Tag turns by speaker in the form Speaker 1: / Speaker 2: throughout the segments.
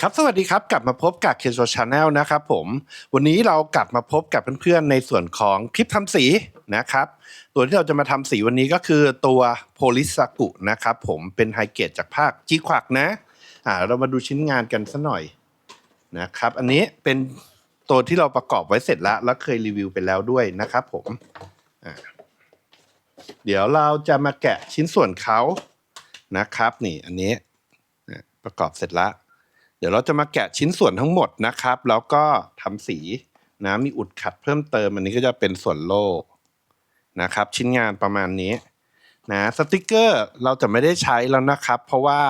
Speaker 1: ครับ สวัสดีครับ กลับมาพบกับ k คนโ Channel นะครับผม วันนี้เรากลับมาพบกับเพื่อนๆในส่วนของคลิปทำสีนะครับ ตัวที่เราจะมาทำสีวันนี้ก็คือตัวโพลิสกุนะครับผมเป็นไฮเกรดจากภาคจีควักนะอ่าเรามาดูชิ้นงานกันสัหน่อยนะครับ อันนี้เป็นตัวที่เราประกอบไว้เสร็จแล้ว แล้วเคยรีวิวไปแล้วด้วยนะครับผมอ่า เดี๋ยวเราจะมาแกะชิ้นส่วนเขานะครับ นี่อันนี้ประกอบเสร็จแล้วเดี๋ยวเราจะมาแกะชิ้นส่วนทั้งหมดนะครับ แล้วก็ทำสีนะมีอุดขัดเพิ่มเติมอันนี้ก็จะเป็นส่วนโล่นะครับ ชิ้นงานประมาณนี้นะสติกเกอร์เราจะไม่ได้ใช้แล้วนะครับ เพราะว่า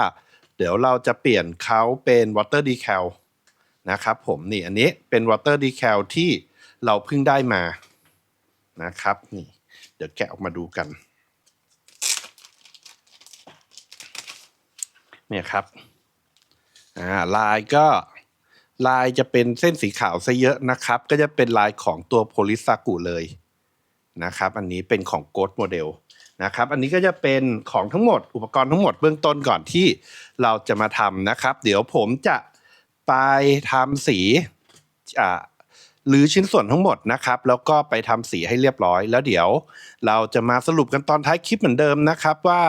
Speaker 1: เดี๋ยวเราจะเปลี่ยนเขาเป็น water decal นะครับผมนี่อันนี้เป็น water decal ที่เราเพิ่งได้มานะครับนี่ เดี๋ยวแกะออกมาดูกัน เนี่ยครับ อ่าลายก็ลายจะเป็นเส้นสีขาวซะเยอะนะครับ ก็จะเป็นลายของตัวโพลิสากุเลยนะครับ อันนี้เป็นของโกดโมเดลนะครับ อันนี้ก็จะเป็นของทั้งหมดอุปกรณ์ทั้งหมดเบื้องต้นก่อนที่เราจะมาทำนะครับ เดี๋ยวผมจะไปทำสีอ่า หรือชิ้นส่วนทั้งหมดนะครับ แล้วก็ไปทำสีให้เรียบร้อย แล้วเดี๋ยว เราจะมาสรุปกันตอนท้ายคลิปเหมือนเดิมนะครับว่า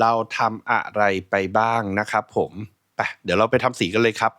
Speaker 1: เราทำอะไรไปบ้างนะครับ ผมไปเดี๋ยวเราไปทำสีกันเลยครับ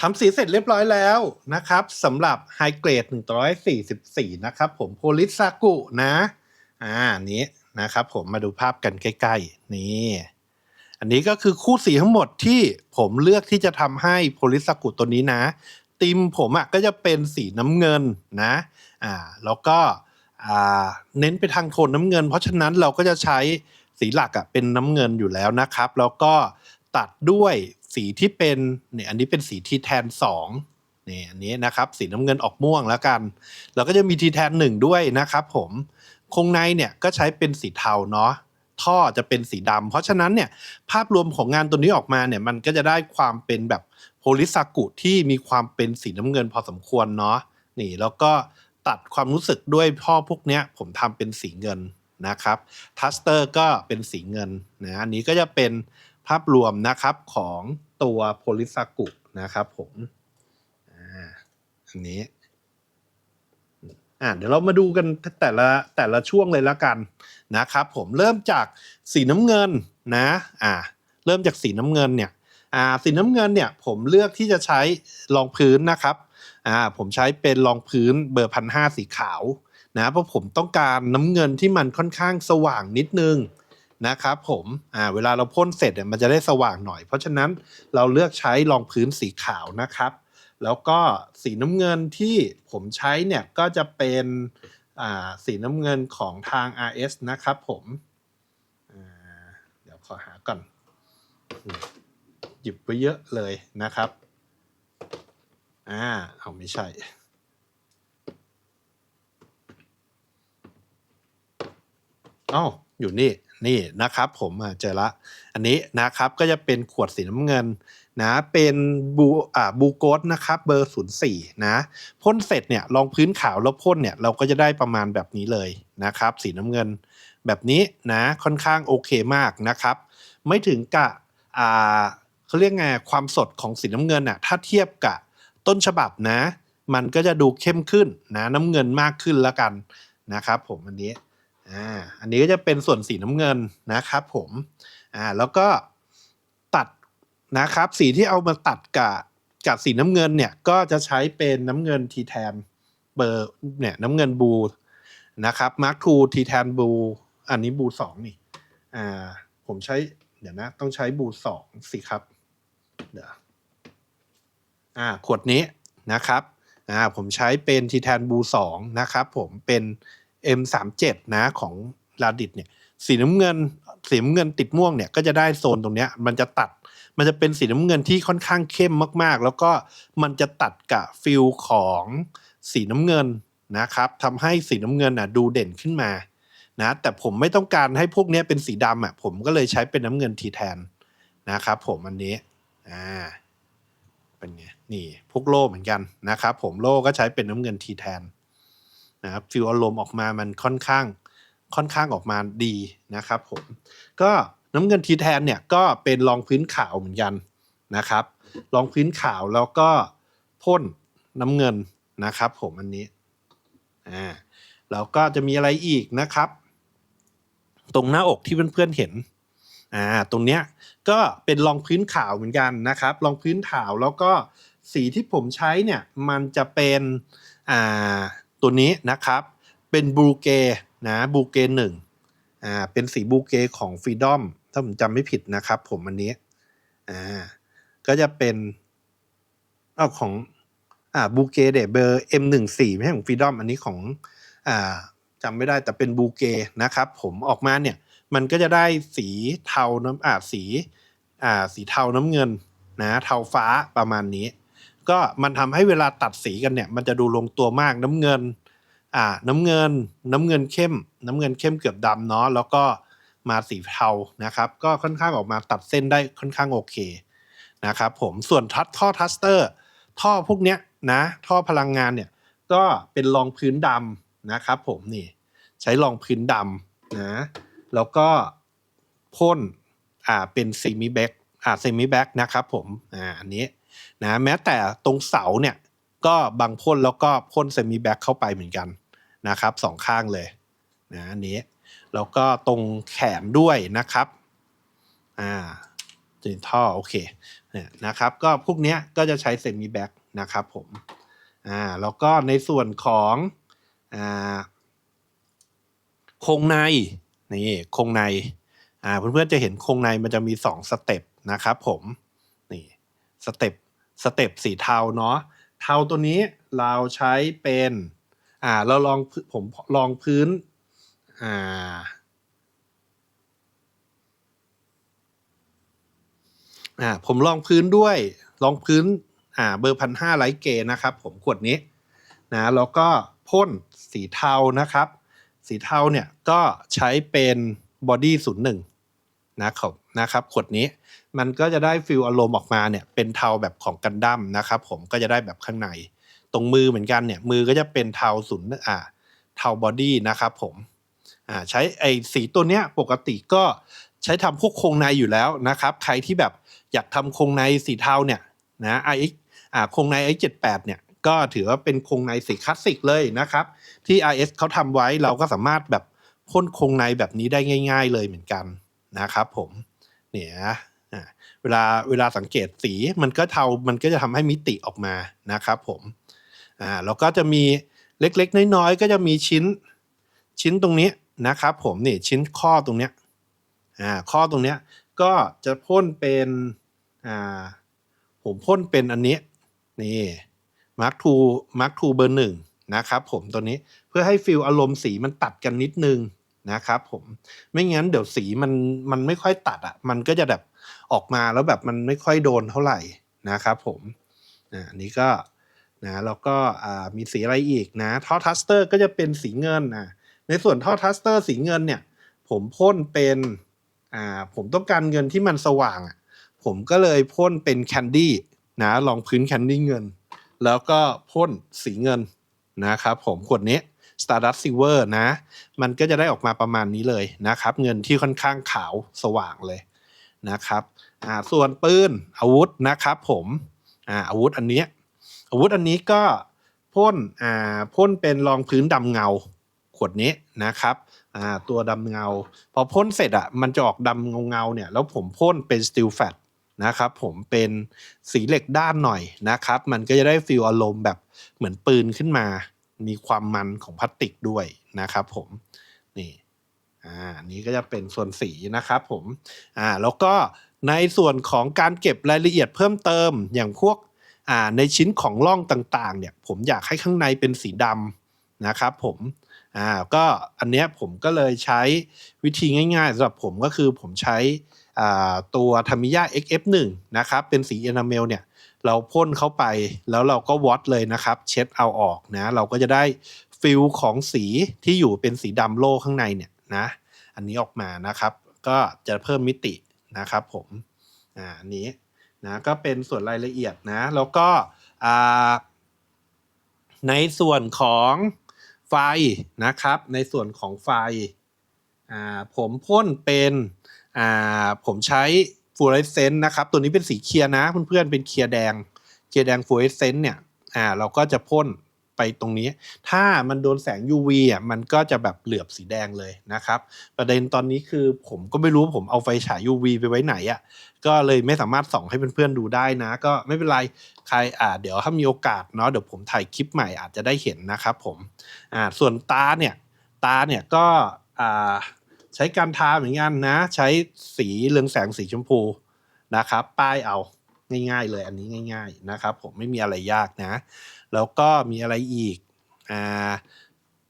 Speaker 1: ทำสีเสร็จเรียบร้อยแล้วนะครับสำหรับไฮเกรด144 นะครับผมโพลิสากุนะอ่านี้นะครับผมมาดูภาพกันใกล้ๆ นี่ อันนี้ก็คือคู่สีทั้งหมดที่ผมเลือกที่จะทำให้โพลิสากุตัวนี้นะ ติมผมอะก็จะเป็นสีน้ำเงินนะอ่าแล้วก็อ่าเน้นไปทางโทนน้ำเงิน เพราะฉะนั้นเราก็จะใช้สีหลักอะเป็นน้ำเงินอยู่แล้วนะครับ แล้วก็ตัดด้วย สีที่เป็นเนี่ยอันนี้เป็นสีทีแทนสองนี่อันนี้นะครับสีน้ำเงินออกม่วงแล้วกัน แล้วก็จะมีทีแทนหนึ่งด้วยนะครับผมคงในเนี่ยก็ใช้เป็นสีเทาเนาะท่อจะเป็นสีดำเพราะฉะนั้นเนี่ยภาพรวมของงานตัวนี้ออกมาเนี่ยมันก็จะได้ความเป็นแบบโพลิซากุที่มีความเป็นสีน้ำเงินพอสมควรเนาะนี่แล้วก็ตัดความรู้สึกด้วยท่อพวกเนี้ยผมทำเป็นสีเงินนะครับทัสเตอร์ก็เป็นสีเงินนะอันนี้ก็จะเป็น ภาพรวมนะครับของตัวโพลิซากุนะครับผมอันนี้อ่าเดี๋ยวเรามาดูกันแต่ละแต่ละช่วงเลยละกันนะครับผมเริ่มจากสีน้ำเงินนะอ่าเริ่มจากสีน้ำเงินเนี่ยอ่าสีน้ำเงินเนี่ยผมเลือกที่จะใช้รองพื้นนะครับอ่าผมใช้เป็นรองพื้นเบอร์พันห้าสีขาวนะเพราะผมต้องการน้ำเงินที่มันค่อนข้างสว่างนิดนึง นะครับผมอ่าเวลาเราพ่นเสร็จเนี่ยมันจะได้สว่างหน่อย เพราะฉะนั้นเราเลือกใช้รองพื้นสีขาวนะครับ แล้วก็สีน้ำเงินที่ผมใช้เนี่ยก็จะเป็นอ่าสีน้ำเงินของทาง RS นะครับผมเดี๋ยวขอหาก่อนหยิบไว้เยอะเลยนะครับอ่าเอาไม่ใช่อ้าวอยู่นี่ นี่นะครับ ผมเจอละ อันนี้นะครับก็จะเป็นขวดสีน้ำเงินนะเป็นบูอ่าบูโกสนะครับเบอร์ 04 นะพ่นเสร็จเนี่ยรองพื้นขาวแล้วพ่นเนี่ยเราก็จะได้ประมาณแบบนี้เลยนะครับ สีน้ำเงินแบบนี้นะค่อนข้างโอเคมากนะครับ ไม่ถึงกับอ่าเขาเรียกไงความสดของสีน้ำเงินอะถ้าเทียบกับต้นฉบับนะ มันก็จะดูเข้มขึ้นนะน้ำเงินมากขึ้นแล้วกันนะครับ ผมอันนี้ อ่าอันนี้ก็จะเป็นส่วนสีน้ำเงินนะครับผมอ่าแล้วก็ตัดนะครับ สีที่เอามาตัดกับกับสีน้ำเงินเนี่ยก็จะใช้เป็นน้ำเงินทีแทนเบอร์เนี่ยน้ำเงินบูนะครับมาร์คทูทีแทนบูอันนี้บูสองนี่อ่าผมใช้เดี๋ยวนะ ต้องใช้บูสองสิครับเดี๋ยวอ่าขวดนี้นะครับอ่าผมใช้เป็นทีแทนบูสองนะครับผมเป็น M37 นะของลาดิดเนี่ยสีน้ำเงินสีน้ำเงินติดม่วงเนี่ยก็จะได้โซนตรงเนี้ยมันจะตัดมันจะเป็นสีน้ำเงินที่ค่อนข้างเข้มมากๆ แล้วก็มันจะตัดกับฟิลของสีน้ำเงินนะครับทำให้สีน้ำเงินอะดูเด่นขึ้นมานะแต่ผมไม่ต้องการให้พวกนี้เป็นสีดำอะผมก็เลยใช้เป็นน้ำเงินทีแทนนะครับผมอันนี้อ่าเป็นไงนี่พวกโล่เหมือนกันนะครับผมโล่ก็ใช้เป็นน้ำเงินทีแทน นะครับฟิลอารมณ์ออกมามันค่อนข้างค่อนข้างออกมาดีนะครับผมก็น้ำเงินทีแทนเนี่ยก็เป็นรองพื้นขาวเหมือนกันนะครับรองพื้นขาวแล้วก็พ่นน้ำเงินนะครับผมอันนี้อ่าแล้วก็จะมีอะไรอีกนะครับ ตรงหน้าอกที่เพื่อนๆเห็นอ่าตรงเนี้ยก็เป็นรองพื้นขาวเหมือนกันนะครับรองพื้นขาวแล้วก็สีที่ผมใช้เนี่ยมันจะเป็นอ่า ตัวนี้นะครับเป็นบูเกนะบูเกหนึ่งอ่าเป็นสีบูเกของฟรีดอมถ้าผมจำไม่ผิดนะครับ ผมอันนี้อ่าก็จะเป็นเอาของอ่าบูเกเดเบอร์ M14 ไม่ใช่ของฟรีดอมอันนี้ของอ่าจำไม่ได้แต่เป็นบูเกนะครับ ผมออกมาเนี่ยมันก็จะได้สีเทาน้ำอ่าสีอ่าสีเทาน้ำเงินนะเทาฟ้าประมาณนี้ ก็มันทำให้เวลาตัดสีกันเนี่ย มันจะดูลงตัวมากน้ำเงิน อ่า น้ำเงิน น้ำเงินเข้ม น้ำเงินเข้มเกือบดำเนาะแล้วก็มาสีเทานะครับ ก็ค่อนข้างออกมาตัดเส้นได้ค่อนข้างโอเคนะครับผมส่วนทัดท่อทัสเตอร์ ท่อพวกเนี้ยนะท่อพลังงานเนี่ยก็เป็นรองพื้นดำนะครับ ผมนี่ใช้รองพื้นดำนะแล้วก็พ่นอ่าเป็นเซมิแบ็กอ่าเซมิแบ็กนะครับผมอ่าอันนี้ นะแม้แต่ตรงเสาเนี่ยก็บางพ่นแล้วก็พ่นเซมิแบ็กเข้าไปเหมือนกันนะครับสองข้างเลยนะอันนี้แล้วก็ตรงแขนด้วยนะครับอ่าจีนท่อโอเคเนี่ยนะครับก็พวกเนี้ยก็จะใช้เซมิแบ็กนะครับผมอ่าแล้วก็ในส่วนของอ่าโครงในนี่โครงในอ่าเพื่อนๆจะเห็นโครงในมันจะมีสองสเต็ปนะครับผม สเต็ปสเต็ปสีเทาเนาะเทาตัวนี้เราใช้เป็นอ่าเราลองผมลองพื้นอ่าอ่าผมลองพื้นด้วยลองพื้นอ่าเบอร์พันห้าไลท์เกนะครับ ผมขวดนี้นะแล้วก็พ่นสีเทานะครับ สีเทาเนี่ยก็ใช้เป็นบอดี้ศูนย์หนึ่งนะครับนะครับขวดนี้ มันก็จะได้ฟิลอารมณ์ออกมาเนี่ยเป็นเทาแบบของกันดั้มนะครับผมก็จะได้แบบข้างใน ตรงมือเหมือนกันเนี่ยมือก็จะเป็นเทาศูนย์อ่าเทาบอดี้นะครับผมอ่าใช้ไอ้สีตัวเนี้ยปกติก็ใช้ทำพวกโครงในอยู่แล้วนะครับ ใครที่แบบอยากทำโครงในสีเทาเนี่ยนะ iX อ่าโครงใน iX 78 เนี่ยก็ถือว่าเป็นโครงในสีคลาสสิกเลยนะครับ ที่ RS เขาทำไว้เราก็สามารถแบบพ่นโครงในแบบนี้ได้ง่าย ๆ เลยเหมือนกันนะครับผมเนี่ย เวลาเวลาสังเกตสีมันก็เทา มันก็จะทำให้มิติออกมานะครับผมอ่าแล้วก็จะมีเล็กๆ น้อยๆ ก็จะมีชิ้นชิ้นตรงนี้นะครับผมนี่ชิ้นข้อตรงเนี้ยอ่าข้อตรงเนี้ยก็จะพ่นเป็นอ่าผมพ่นเป็นอันนี้นี่มาร์คทูมาร์คทูเบอร์หนึ่งนะครับผมตัวนี้เพื่อให้ฟิลอารมณ์สีมันตัดกันนิดนึงนะครับผมไม่งั้นเดี๋ยวสีมันมันไม่ค่อยตัดอะมันก็จะแบบ ออกมาแล้วแบบมันไม่ค่อยโดนเท่าไหร่นะครับผมอันนี้ก็นะแล้วก็มีสีอะไรอีกนะท่อทัสเตอร์ก็จะเป็นสีเงินอะในส่วนท่อทัสเตอร์สีเงินเนี่ยผมพ่นเป็นอ่าผมต้องการเงินที่มันสว่างอะผมก็เลยพ่นเป็นแคนดี้นะรองพื้นแคนดี้เงิน แล้วก็พ่นสีเงินนะครับผมขวดนี้ Stardust Silver นะ มันก็จะได้ออกมาประมาณนี้เลยนะครับ เงินที่ค่อนข้างขาวสว่างเลย นะครับอ่าส่วนปืนอาวุธนะครับผมอ่าอาวุธอันนี้อาวุธอันนี้ก็พ่นอ่าพ่นเป็นรองพื้นดำเงาขวดนี้นะครับอ่าตัวดำเงา พอพ่นเสร็จอะมันจะออกดำเงาเงาเนี่ยแล้วผมพ่นเป็น Steel Fat นะครับผมเป็นสีเหล็กด้านหน่อยนะครับ มันก็จะได้ฟีลอารมณ์แบบเหมือนปืนขึ้นมา มีความมันของพลาสติกด้วยนะครับผมนี่ อ่านี้ก็จะเป็นส่วนสีนะครับผมอ่าแล้วก็ในส่วนของการเก็บรายละเอียดเพิ่มเติมอย่างพวกอ่าในชิ้นของร่องต่างๆ เนี่ย ผมอยากให้ข้างในเป็นสีดำนะครับผมอ่าก็อันเนี้ยผมก็เลยใช้วิธีง่ายๆสำหรับผมก็คือผมใช้อ่าตัวทามิยา XF1 นะครับเป็นสี enamel เนี่ยเราพ่นเข้าไปแล้วเราก็วอตเลยนะครับ เช็ดเอาออกนะ เราก็จะได้ฟิลของสีที่อยู่เป็นสีดำโล่ข้างในเนี่ย นะ อันนี้ออกมานะครับ ก็จะเพิ่มมิตินะครับผมอ่าอันนี้นะก็เป็นส่วนรายละเอียดนะ แล้วก็ในส่วนของไฟนะครับ ในส่วนของไฟผมพ่นเป็นผมใช้ฟลูออเรสเซนต์นะครับ ตัวนี้เป็นสีเคลียร์นะเพื่อนๆเป็นเคลียร์แดงเคลียร์แดงฟลูออเรสเซนต์เนี่ยเราก็จะพ่น ไปตรงนี้ ถ้ามันโดนแสง UV อะมันก็จะแบบเหลือบสีแดงเลยนะครับ ประเด็นตอนนี้คือผมก็ไม่รู้ผมเอาไฟฉาย UV ไปไว้ไหนอะก็เลยไม่สามารถส่องให้เพื่อนๆดูได้นะ ก็ไม่เป็นไรใครอ่าเดี๋ยวถ้ามีโอกาสเนาะเดี๋ยวผมถ่ายคลิปใหม่อาจจะได้เห็นนะครับผมอ่าส่วนตาเนี่ยตาเนี่ยก็อ่าใช้การทาเหมือนกันนะ ใช้สีเรืองแสงสีชมพูนะครับ ป้ายเอา ง่าย ๆ เลยอันนี้ง่าย ๆนะครับ ผมไม่มีอะไรยากนะ แล้วก็มีอะไรอีกอ่า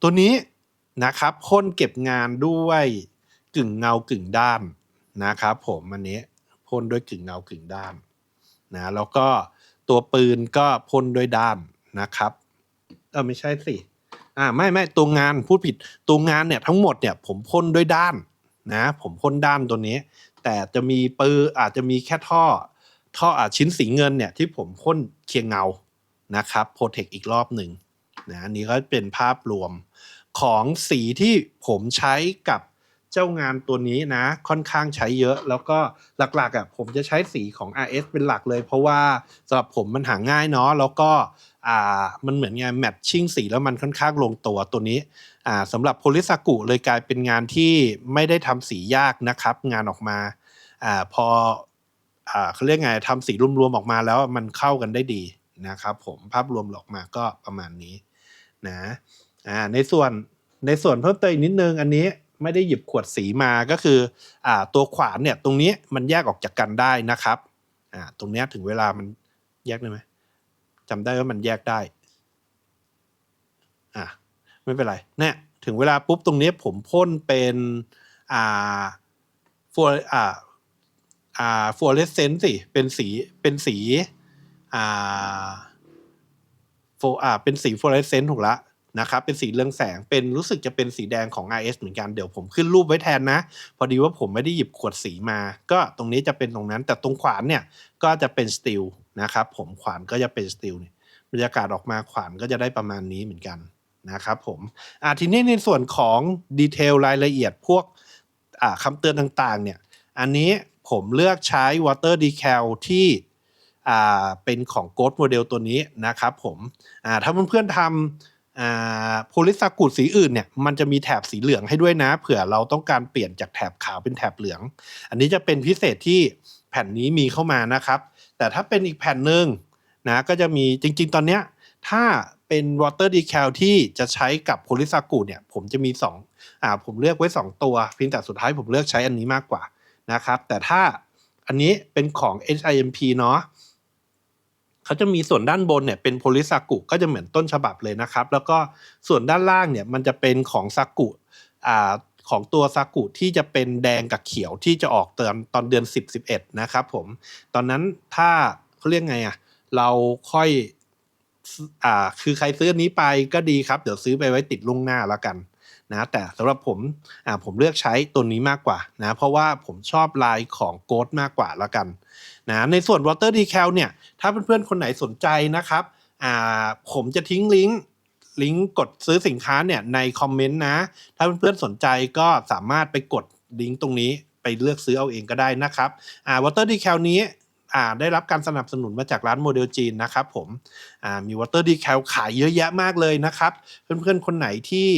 Speaker 1: ตัวนี้นะครับพ่นเก็บงานด้วยกึ่งเงากึ่งด้านนะครับ ผมอันนี้พ่นด้วยกึ่งเงากึ่งด้านนะแล้วก็ตัวปืนก็พ่นด้วยด้านนะครับเออไม่ใช่สิอ่าไม่ไม่ตัวงานพูดผิดตัวงานเนี่ยทั้งหมดเนี่ยผมพ่นด้วยด้านนะผมพ่นด้านตัวนี้ แต่จะมีปืนอาจจะมีแค่ท่อ ท่ออาชิ้นสีเงินเนี่ยที่ผมพ่นเคียงเงานะครับโปรเทคอีกรอบหนึ่งนะอันนี้ก็เป็นภาพรวมของสีที่ผมใช้กับเจ้างานตัวนี้นะ ค่อนข้างใช้เยอะ แล้วก็หลักๆอะผมจะใช้สีของ RS เป็นหลักเลย เพราะว่าสำหรับผมมันหาง่ายเนาะแล้วก็อ่ามันเหมือนงานแมทชิ่งสีแล้วมันค่อนข้างลงตัวตัวนี้อ่าสำหรับโพลิสากุเลยกลายเป็นงานที่ไม่ได้ทำสียากนะครับ งานออกมาอ่าพอ เขาเรียกไงทำสีรวมๆออกมาแล้วมันเข้ากันได้ดีนะครับผมภาพรวมออกมาก็ประมาณนี้นะอ่าในส่วนในส่วนเพิ่มเติมอีกนิดนึงอันนี้ไม่ได้หยิบขวดสีมาก็คืออ่าตัวขวานเนี่ยตรงนี้มันแยกออกจากกันได้นะครับอ่าตรงนี้ถึงเวลามันแยกได้ไหมจำได้ว่ามันแยกได้อะไม่เป็นไรเนี่ยถึงเวลาปุ๊บตรงนี้ผมพ่นเป็นอ่าฟัวอ่า อ่าฟลูออเรสเซนต์สิเป็นสีเป็นสีอ่าโฟอ่าเป็นสีฟลูออเรสเซนต์ถูกละนะครับเป็นสีเรืองแสงเป็นรู้สึกจะเป็นสีแดงของ RS เหมือนกันเดี๋ยวผมขึ้นรูปไว้แทนนะ พอดีว่าผมไม่ได้หยิบขวดสีมา ก็ตรงนี้จะเป็นตรงนั้น แต่ตรงขวานเนี่ยก็จะเป็นสตีลนะครับผมขวานก็จะเป็นสตีลเนี่ยบรรยากาศออกมาขวานก็จะได้ประมาณนี้เหมือนกันนะครับผมอ่าทีนี้ในส่วนของดีเทลรายละเอียดพวกอ่าคำเตือนต่างๆเนี่ยอันนี้ ผมเลือกใช้ water decal ที่เป็นของ Ghost Model ตัวนี้นะครับผมถ้าเพื่อนๆทำโพลิสากุดสีอื่นเนี่ยมันจะมีแถบสีเหลืองให้ด้วยนะ เผื่อเราต้องการเปลี่ยนจากแถบขาวเป็นแถบเหลือง อันนี้จะเป็นพิเศษที่แผ่นนี้มีเข้ามานะครับ แต่ถ้าเป็นอีกแผ่นหนึ่งนะก็จะมีจริงๆ ตอนเนี้ยถ้าเป็น water decal ที่จะใช้กับโพลิสากุดเนี่ยผมจะมี2อ่าผมเลือกไว้ 2 ตัวเพียงแต่สุดท้ายผมเลือกใช้อันนี้มากกว่า นะครับ แต่ถ้าอันนี้เป็นของ HIMP เนาะเขาจะมีส่วนด้านบนเนี่ยเป็นโพลิซากุก็จะเหมือนต้นฉบับเลยนะครับ แล้วก็ส่วนด้านล่างเนี่ยมันจะเป็นของซากุอ่าของตัวซากุที่จะเป็นแดงกับเขียวที่จะออกตอนตอนเดือน 10 11 นะครับผม ตอนนั้นถ้าเขาเรียกไงอะเราค่อยอ่าคือใครซื้อนนี้ไปก็ดีครับ เดี๋ยวซื้อไปไว้ติดลุงหน้าแล้วกัน นะแต่สำหรับผมอ่าผมเลือกใช้ตัวนี้มากกว่านะเพราะว่าผมชอบลายของโกดมากกว่าแล้วกันนะในส่วน water decal เนี่ยถ้าเพื่อนๆคนไหนสนใจนะครับอ่าผมจะทิ้งลิงก์ลิงก์กดซื้อสินค้าเนี่ยในคอมเมนต์นะ ถ้าเพื่อนๆสนใจก็สามารถไปกดลิงก์ตรงนี้ไปเลือกซื้อเอาเองก็ได้นะครับอ่า water decal นี้อ่าได้รับการสนับสนุนมาจากร้านโมเดลจีนนะครับผมอ่ามี water decal ขายเยอะแยะมากเลยนะครับ เพื่อนๆคนไหนที่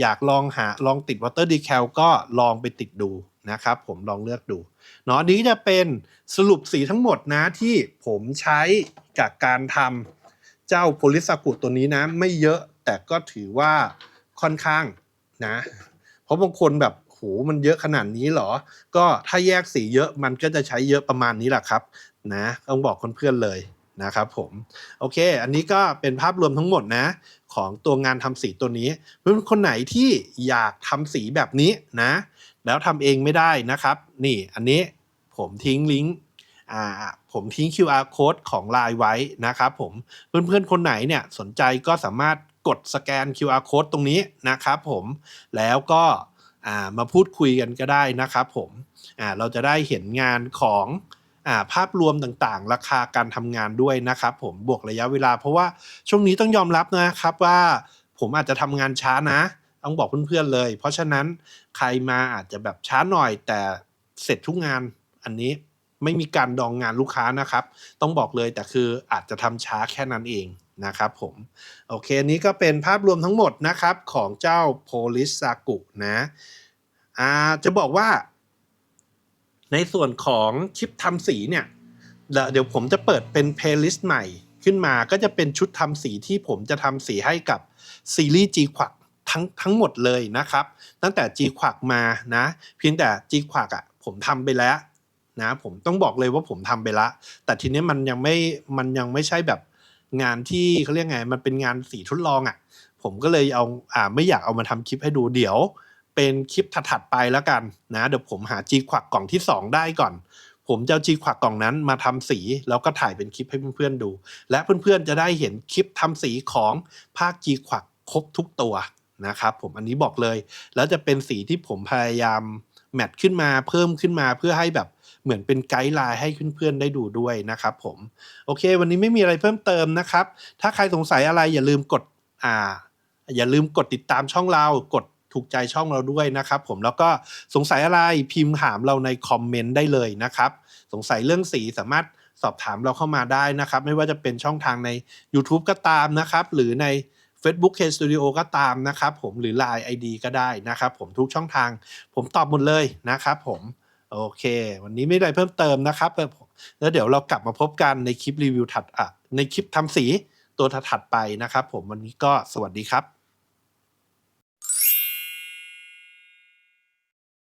Speaker 1: อยากลองหาลองติด water decal ก็ลองไปติดดูนะครับ ผมลองเลือกดูเนาะนี้จะเป็นสรุปสีทั้งหมดนะที่ผมใช้กับการทำเจ้าโพลิสกุตัวนี้นะ ไม่เยอะแต่ก็ถือว่าค่อนข้างนะ เพราะบางคนแบบโหมันเยอะขนาดนี้หรอ ก็ถ้าแยกสีเยอะมันก็จะใช้เยอะประมาณนี้แหละครับ นะต้องบอกเพื่อนๆเลย นะครับผมโอเค อันนี้ก็เป็นภาพรวมทั้งหมดนะของตัวงานทำสีตัวนี้ เพื่อนคนไหนที่อยากทำสีแบบนี้นะ แล้วทำเองไม่ได้นะครับ นี่อันนี้ผมทิ้งลิงก์ผมทิ้ง QR code ของ Line ไว้นะครับผมเพื่อนๆ คนไหนเนี่ยสนใจก็สามารถกดสแกน QR code ตรงนี้นะครับผมแล้วก็มาพูดคุยกันก็ได้นะครับผมเราจะได้เห็นงานของ ภาพรวมต่างๆ ราคาการทำงานด้วยนะครับผมบวกระยะเวลา เพราะว่าช่วงนี้ต้องยอมรับนะครับว่าผมอาจจะทำงานช้านะต้องบอกเพื่อนๆเลย เพราะฉะนั้นใครมาอาจจะแบบช้าหน่อยแต่เสร็จทุกงานอันนี้ไม่มีการดองงานลูกค้านะครับ ต้องบอกเลยแต่คืออาจจะทำช้าแค่นั้นเองนะครับผม โอเคอันนี้ก็เป็นภาพรวมทั้งหมดนะครับของเจ้า Polish s a k u นะอ่าจะบอกว่า ในส่วนของคลิปทำสีเนี่ยเดี๋ยวผมจะเปิดเป็น playlist ใหม่ขึ้นมาก็จะเป็นชุดทำสีที่ผมจะทำสีให้กับซีรีส์ G ขวักทั้งทั้งหมดเลยนะครับ ตั้งแต่ G ขวักมานะเพียงแต่ G ขวักอะผมทำไปแล้วนะผมต้องบอกเลยว่าผมทำไปล้วแต่ทีนี้มันยังไม่มันยังไม่ใช่แบบงานที่เขาเรียกไงมันเป็นงานสีทดลองอะ ผมก็เลยเอาอ่าไม่อยากเอามาทำคลิปให้ดูเดี๋ยว เป็นคลิปถัดๆไปแล้วกันนะเดี๋ยวผมหา G ขวักกล่องที่ 2 ได้ก่อน ผมจะเอา G ขวักกล่องนั้นมาทำสี แล้วก็ถ่ายเป็นคลิปให้เพื่อนๆดู และเพื่อนๆจะได้เห็นคลิปทำสีของภาค G ขวักครบทุกตัวนะครับผมอันนี้บอกเลย แล้วจะเป็นสีที่ผมพยายามแมทขึ้นมาเพิ่มขึ้นมาเพื่อให้แบบเหมือนเป็นไกด์ไลน์ให้เพื่อนๆได้ดูด้วยนะครับผม โอเค วันนี้ไม่มีอะไรเพิ่มเติมนะครับ ถ้าใครสงสัยอะไรอย่าลืมกดอ่า อย่าลืมกดติดตามช่องเรากด ถูกใจช่องเราด้วยนะครับผมแล้วก็สงสัยอะไรพิมพ์ถามเราในคอมเมนต์ได้เลยนะครับ สงสัยเรื่องสีสามารถสอบถามเราเข้ามาได้นะครับ ไม่ว่าจะเป็นช่องทางใน YouTube ก็ตามนะครับ หรือใน Facebook K Studio ก็ตามนะครับผมหรือ Line ID ก็ได้นะครับผมทุกช่องทาง ผมตอบหมดเลยนะครับผมโอเค วันนี้ไม่ได้เพิ่มเติมนะครับแล้วเดี๋ยวเรากลับมาพบกันในคลิปรีวิวถัดอะในคลิปทำสีตัวถัดไปนะครับ ผมวันนี้ก็สวัสดีครับ